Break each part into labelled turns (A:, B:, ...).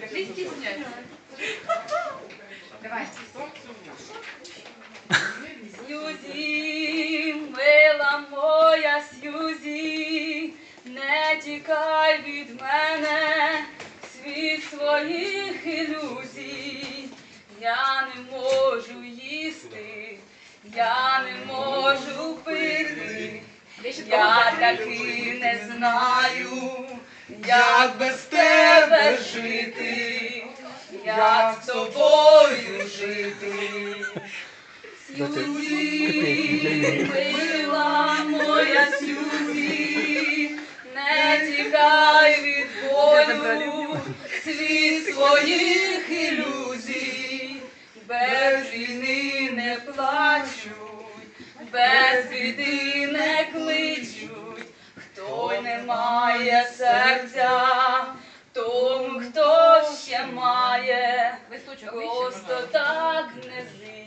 A: Не стісняйся. Давай.
B: Сьюзі, мила моя Сьюзі, не тікай від мене, світ своїх ілюзій. Я не можу їсти, я не можу пити, я таки не знаю, як без тебе жити, як з тобою жити. Сьюзі, мила моя Сьюзі, не тікай від болю, світ своїх ілюзій, без війни не плачуть, без біди хто не має серця, тому хто ще має. Просто так не злітіть.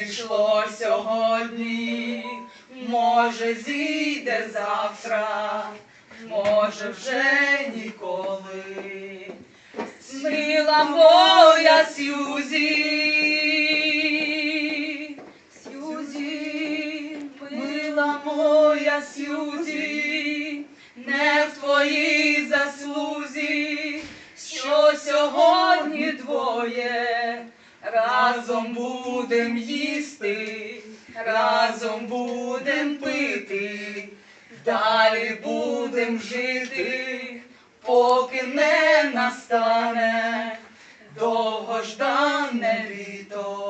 B: Зійшло сьогодні, може зійде завтра, може вже ніколи. Мила моя Сьюзі, Сьюзі, мила моя Сьюзі, не в твоїй заслузі, що сьогодні двоє разом будем їсти, разом будем пити, далі будем жити, поки не настане довгождане літо.